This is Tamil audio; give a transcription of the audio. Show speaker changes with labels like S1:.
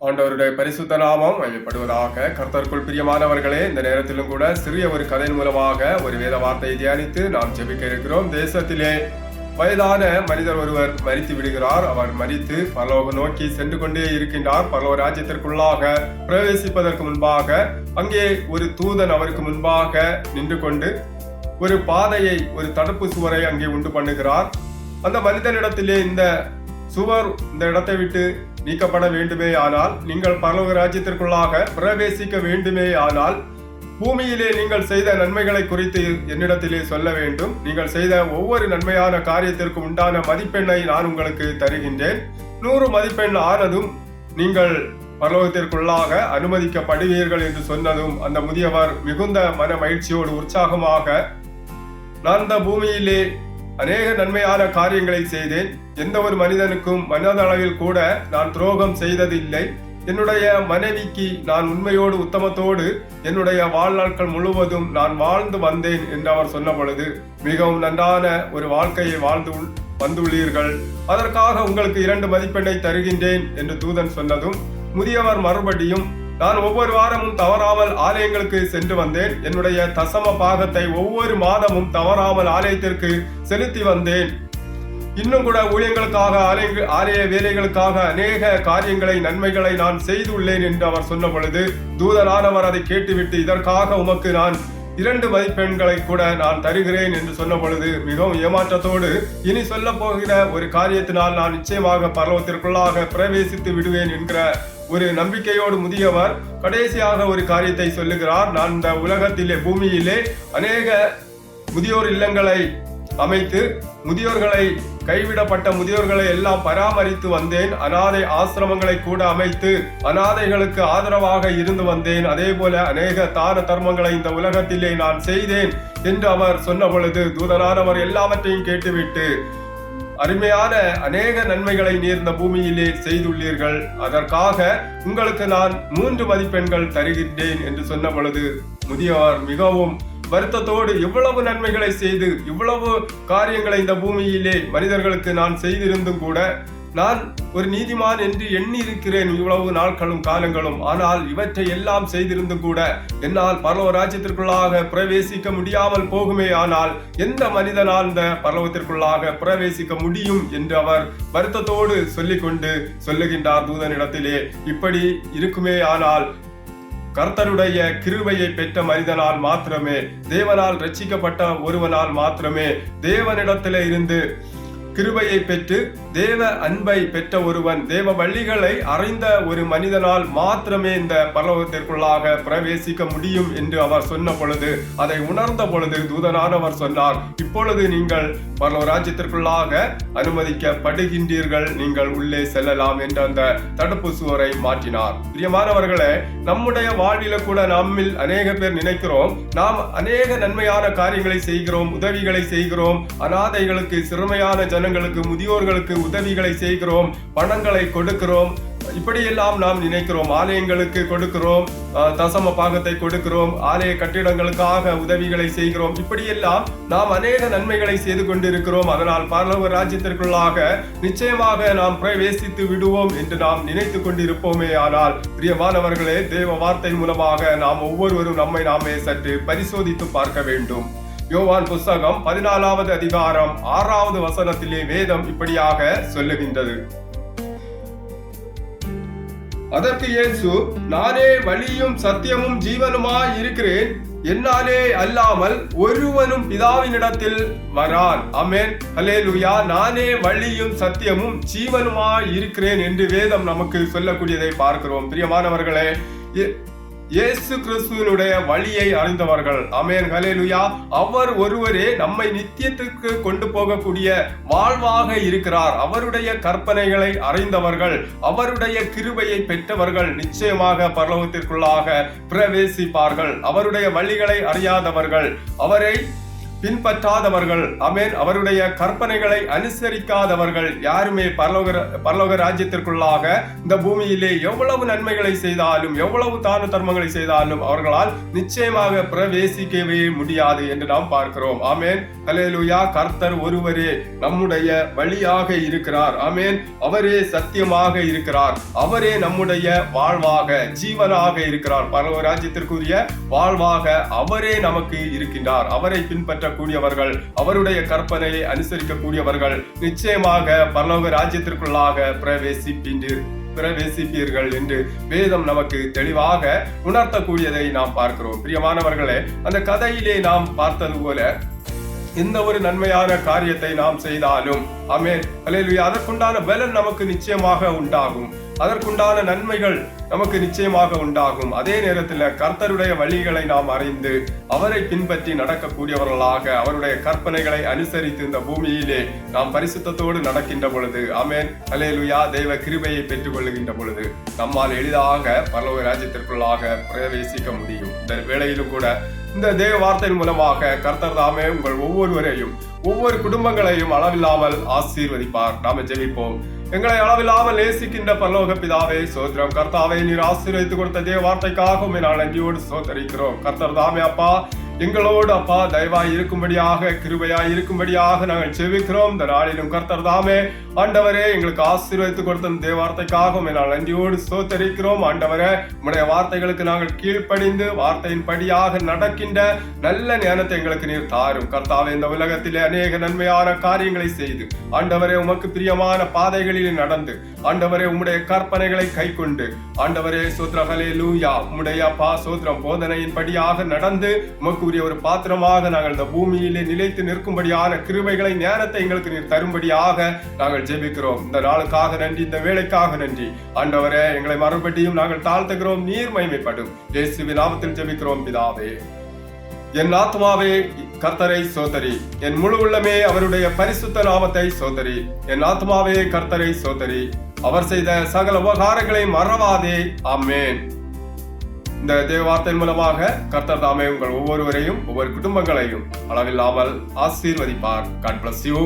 S1: ஆண்டவருடைய பரிசுத்த நாமம் மகிமைப்படுவதாக கர்த்தருக்குள் பிரியமானவர்களே இந்த நேரத்திலும் கூட சிறிய ஒரு கதையின் மூலமாக ஒரு வேத வார்த்தையை தியானித்து நாம் ஜெபிக்க இருக்கிறோம். தேசத்திலே வயதான மனிதர் ஒருவர் மறித்து விடுகிறார். அவர் மறித்து பரலோக நோக்கி சென்று கொண்டே இருக்கின்றார். பரலோக ராஜ்யத்திற்குள்ளாக பிரவேசிப்பதற்கு முன்பாக அங்கே ஒரு தூதன் அவருக்கு முன்பாக நின்று கொண்டு ஒரு பாதையை ஒரு தடுப்பு சுவரை அங்கே உண்டு பண்ணுகிறார். அந்த மனிதனிடத்திலே இந்த சுவர் இந்த இடத்தை விட்டு நீக்கப்பட வேண்டுமே ஆனால் நீங்கள் பரலோக ராஜ்யத்திற்குள்ளாக பிரவேசிக்க வேண்டுமே ஆனால் பூமியிலே நீங்கள் செய்த நன்மைகளை குறித்து என்னிடத்திலே சொல்ல வேண்டும். நீங்கள் செய்த ஒவ்வொரு நன்மையான காரியத்திற்கும் உண்டான மதிப்பெண்ணை நான் உங்களுக்கு தருகின்றேன். நூறு மதிப்பெண் ஆனதும் நீங்கள் பரலோகத்திற்குள்ளாக அனுமதிக்கப்படுவீர்கள் என்று சொன்னதும் அந்த முதியவர் மிகுந்த மன மகிழ்ச்சியோடு உற்சாகமாக நான் இந்த பூமியிலே அநேக நன்மையான காரியங்களை செய்தேன். எந்த ஒரு மனிதனுக்கும் மனதளவில் கூட நான் துரோகம் செய்ததில்லை. என்னுடைய மனைவிக்கு நான் உண்மையோடு உத்தமத்தோடு என்னுடைய வாழ்நாட்கள் முழுவதும் நான் வாழ்ந்து வந்தேன் என்று அவர் சொன்ன பொழுது மிகவும் நன்றான ஒரு வாழ்க்கையை வாழ்ந்து வந்துள்ளீர்கள். அதற்காக உங்களுக்கு இரண்டு மதிப்பெண்ணை தருகின்றேன் என்று தூதன் சொன்னதும் முதியவர் மறுபடியும் நான் ஒவ்வொரு வாரமும் தவறாமல் ஆலயங்களுக்கு சென்று வந்தேன். என்னுடைய தசம பாகத்தை ஒவ்வொரு மாதமும் தவறாமல் ஆலயத்திற்கு செலுத்தி வந்தேன். இன்னும் கூட ஊழியங்களுக்காக ஆலய ஆலய வேலைகளுக்காக அநேக காரியங்களை நன்மைகளை நான் செய்துள்ளேன் என்று அவர் சொன்ன பொழுது தூதரானவர் அதை கேட்டுவிட்டு இதற்காக உமக்கு நான் இரண்டு மதிப்பெண்களை கூட நான் தருகிறேன் என்று சொன்ன பொழுது மிகவும் ஏமாற்றத்தோடு இனி சொல்ல போகிற ஒரு காரியத்தினால் நான் நிச்சயமாக பரலோகத்திற்குள்ளாக பிரவேசித்து விடுவேன் என்கிற ஒரு நம்பிக்கையோடு முதியவர் கடைசியாக ஒரு காரியத்தை சொல்லுகிறார். நான் இந்த உலகத்திலே பூமியிலே அநேக முதியோர் இல்லங்களை அமைத்து முதியோர்களை கைவிடப்பட்ட முதியோர்களை எல்லாம் பராமரித்து வந்தேன். அனாதை ஆசிரமங்களை கூட அமைத்து அனாதைகளுக்கு ஆதரவாக இருந்து வந்தேன். அதே போல அநேக தான தர்மங்களை இந்த உலகத்திலே நான் செய்தேன் என்று அவர் சொன்ன பொழுது தூதனானவர் எல்லாவற்றையும் கேட்டுவிட்டு அருமையான அநேக நன்மைகளை நீர் இந்த பூமியிலே செய்துள்ளீர்கள். அதற்காக உங்களுக்கு நான் மூன்று மதிப்பெண்கள் தருகின்றேன் என்று சொன்ன பொழுது முதியவர் மிகவும் வருத்தத்தோடு இவ்வளவு நன்மைகளை செய்து இவ்வளவு காரியங்களை இந்த பூமியிலே மனிதர்களுக்கு நான் செய்திருந்தும் கூட நான் ஒரு நீதிமான் என்று எண்ணி இருக்கிறேன் இவ்வளவு நாட்களும் காலங்களும். ஆனால் இவற்றை எல்லாம் செய்திருந்தும் கூட என்னால் பரலோக ராஜ்யத்திற்குள்ளாக பிரவேசிக்க முடியாமல் போகுமே. ஆனால் எந்த மனிதனால் இந்த பரலோகத்திற்குள்ளாக பிரவேசிக்க முடியும் என்று அவர் வருத்தத்தோடு சொல்லிக்கொண்டு சொல்லுகின்றார் தூதனிடத்திலே. இப்படி இருக்குமே ஆனால் கர்த்தருடைய கிருபையை பெற்ற மனிதனால் மாத்திரமே. தேவனால் ரட்சிக்கப்பட்ட ஒருவனால் மாத்திரமே. தேவனிடத்திலே இருந்து கிருபையை பெற்று தேவ அன்பை பெற்ற ஒருவன் தேவ வழிகளை அறிந்த ஒரு மனிதனால் மாத்திரமே இந்த பரலோகத்திற்குள்ளாக பிரவேசிக்க முடியும் என்று அவர் சொன்ன பொழுது அதை உணர்ந்த பொழுது தூதனானவர் சொன்னார் இப்பொழுது நீங்கள் பரலோ ராஜ்யத்திற்குள்ளாக அனுமதிக்கப்படுகின்றீர்கள் நீங்கள் உள்ளே செல்லலாம் என்ற அந்த தடுப்பு சுவரை மாற்றினார். பிரியமானவர்களே நம்முடைய வாழ்வில கூட நம்மில் அநேக பேர் நினைக்கிறோம் நாம் அநேக நன்மையான காரியங்களை செய்கிறோம் உதவிகளை செய்கிறோம் அனாதைகளுக்கு சிறுமையான ஜனங்களுக்கு முதியோர்களுக்கு உதவிகளை செய்கிறோம் பணங்களை கொடுக்கிறோம். இப்படியெல்லாம் நாம் நினைக்கிறோம். ஆலயங்களுக்கு கொடுக்கிறோம் தசம பாகத்தை கொடுக்கிறோம் ஆலய கட்டிடங்களுக்காக உதவிகளை செய்கிறோம். இப்படியெல்லாம் நாம் அநேக நன்மைகளை செய்து கொண்டிருக்கிறோம். அதனால் பரலோக ராஜ்யத்திற்குள்ளாக நிச்சயமாக நாம் பிரவேசித்து விடுவோம் என்று நாம் நினைத்து கொண்டிருப்போமே. ஆனால் பிரியமானவர்களே தேவ வார்த்தை மூலமாக நாம் ஒவ்வொருவரும் நம்மை நாமே சற்று பரிசோதித்து பார்க்க வேண்டும். யோவான் புஸ்தகம் பதினாலாவது அதிகாரம் ஆறாவது வசனத்திலே வேதம் இப்படியாக சொல்லுகின்றது. அதற்கு இயேசு நானே வழியும் சத்தியமும் ஜீவனுமாய் இருக்கிறேன். என்னாலே அல்லாமல் ஒருவனும் பிதாவினிடத்தில் வரான். அமேன் ஹலேலுயா நானே வழியும் சத்தியமும் ஜீவனுமாய் இருக்கிறேன் என்று வேதம் நமக்கு சொல்லக்கூடியதை பார்க்கிறோம். பிரியமானவர்களே இயேசு கிறிஸ்துவனுடைய வழியை அறிந்தவர்கள். அமேன் ஹலேலுயா அவர் ஒருவரே நம்மை நித்தியத்துக்கு கொண்டு போகக்கூடிய வாழ்வாக இருக்கிறார். அவருடைய கற்பனைகளை அறிந்தவர்கள் அவருடைய கிருபையை பெற்றவர்கள் நிச்சயமாக பரலோகத்திற்குள்ளாக பிரவேசிப்பார்கள். அவருடைய வழிகளை அறியாதவர்கள் அவரை பின்பற்றாதவர்கள் அமேன். அவருடைய கற்பனைகளை அனுசரிக்காதவர்கள் யாருமே பரலோக பரலோக ராஜ்யத்திற்குள்ளாக இந்த பூமியிலே எவ்வளவு நன்மைகளை செய்தாலும் எவ்வளவு தான தர்மங்களை செய்தாலும் அவர்களால் நிச்சயமாக பிரவேசிக்கவே முடியாது என்று நாம் பார்க்கிறோம். ஆமேன். ஹalleluya. கர்த்தர் ஒருவரே நம்முடைய வழியாக இருக்கிறார். ஆமேன். அவரே சத்தியமாக இருக்கிறார். அவரே நம்முடைய வாழ்வாக ஜீவனாக இருக்கிறார். பரலோக ராஜ்யத்திற்குரிய வாழ்வாக அவரே நமக்கு இருக்கின்றார். அவரை பின்பற்ற கூடியவர்கள் அவருடைய கற்பனையை அனுசரிக்கக்கூடியவர்கள் நிச்சயமாக பரலோக ராஜ்யத்திற்குள்ளாக பிரவேசிப்பின்றி பிரவேசிப்பீர்கள் என்று வேதம் நமக்கு தெளிவாக உணர்த்தக்கூடியதை நாம் பார்க்கிறோம். பிரியமானவர்களே அந்த கதையிலே நாம் பார்த்தது போல எந்த ஒரு நன்மையான காரியத்தை நாம் செய்தாலும் அமேன் அல்லேலூயா அதற்குண்டான பலன் நமக்கு நிச்சயமாக உண்டாகும். அதற்குண்டான நன்மைகள் நமக்கு நிச்சயமாக உண்டாகும். அதே நேரத்தில் கர்த்தருடைய வழிகளை நாம் அறிந்து அவரை பின்பற்றி நடக்கக்கூடியவர்களாக அவருடைய கற்பனைகளை அனுசரித்து இந்த பூமியிலே நாம் பரிசுத்தத்தோடு நடக்கின்ற பொழுது அமேன் அலேலுயா தெய்வ கிருபையை பெற்றுக் கொள்ளுகின்ற பொழுது நம்மால் எளிதாக பரலோக ராஜ்யத்திற்குள்ளாக பிரவேசிக்க முடியும். இந்த வேளையிலும் கூட இந்த தேவ வார்த்தையின் மூலமாக கர்த்தர் தாமே உங்கள் ஒவ்வொருவரையும் ஒவ்வொரு குடும்பங்களையும் அளவில்லாமல் ஆசீர்வதிப்பார். நாம ஜெபிப்போம். எங்களை அளவில்லாமல் நேசிக்கின்ற பல்லோக பிதாவே சோத்திரம் கர்த்தாவை நீர் ஆசீர்வதித்து கொடுத்த தேவ வார்த்தைக்காக உண்மை நான் நன்றியோடு சோதரிக்கிறோம் கர்த்தர் தாமே அப்பா எங்களோடு அப்பா தயவாய் இருக்கும்படியாக கிருபையாய் இருக்கும்படியாக நாங்கள் செவிக்கிறோம் இந்த நாளிலும் கர்த்தர் தாமே ஆண்டவரே எங்களுக்கு ஆசீர்வதித்து கொடுத்த இந்த தேவார்த்தைக்காக நான் நன்றியோடு சோத்தரிக்கிறோம் ஆண்டவரே உடைய வார்த்தைகளுக்கு நாங்கள் கீழ்ப்படிந்து வார்த்தையின் படியாக நடக்கின்ற நல்ல ஞானத்தை எங்களுக்கு நீர் தாரும். கர்த்தாவே இந்த உலகத்திலே அநேக நன்மையான காரியங்களை செய்து ஆண்டவரே உமக்கு பிரியமான பாதைகளில் நடந்து ஆண்டவரே உம்முடைய கற்பனைகளை கை கொண்டு ஆண்டவரே சோத்ரகலே லூயா உம்முடைய பா சோத்ரம் போதனையின் படியாக நடந்து உமக்கு உரிய ஒரு பாத்திரமாக நாங்கள் இந்த பூமியிலே நிலைத்து நிற்கும்படியான கிருபைகளை ஞானத்தை எங்களுக்கு நீர் தரும்படியாக நாங்கள் ஜெபிக்கிறோம். இந்த நாளுக்காக நன்றி இந்த வேலைக்காக நன்றி. ஆண்டவரே எங்களை மறுபடியும் நாங்கள் தாழ்த்துகிறோம் நீர் மகிமைப்படும். இயேசுவின் நாமத்தில் ஜெபிக்கிறோம் பிதாவே. என் ஆத்மாவே கர்த்தரை சோதரி. என் முழு உள்ளமே அவருடைய பரிசுத்த நாமத்தை சோதரி. என் ஆத்மாவே கர்த்தரை சோதரி. அவர் செய்த சகல உபகாரங்களை மறவாதே. ஆமேன். இந்த தேவார்த்தையின் மூலமாக கர்த்தர் தாமே உங்கள் ஒவ்வொருவரையும் ஒவ்வொரு குடும்பங்களையும் அளவில்லாமல் ஆசீர்வதிப்பார். God bless you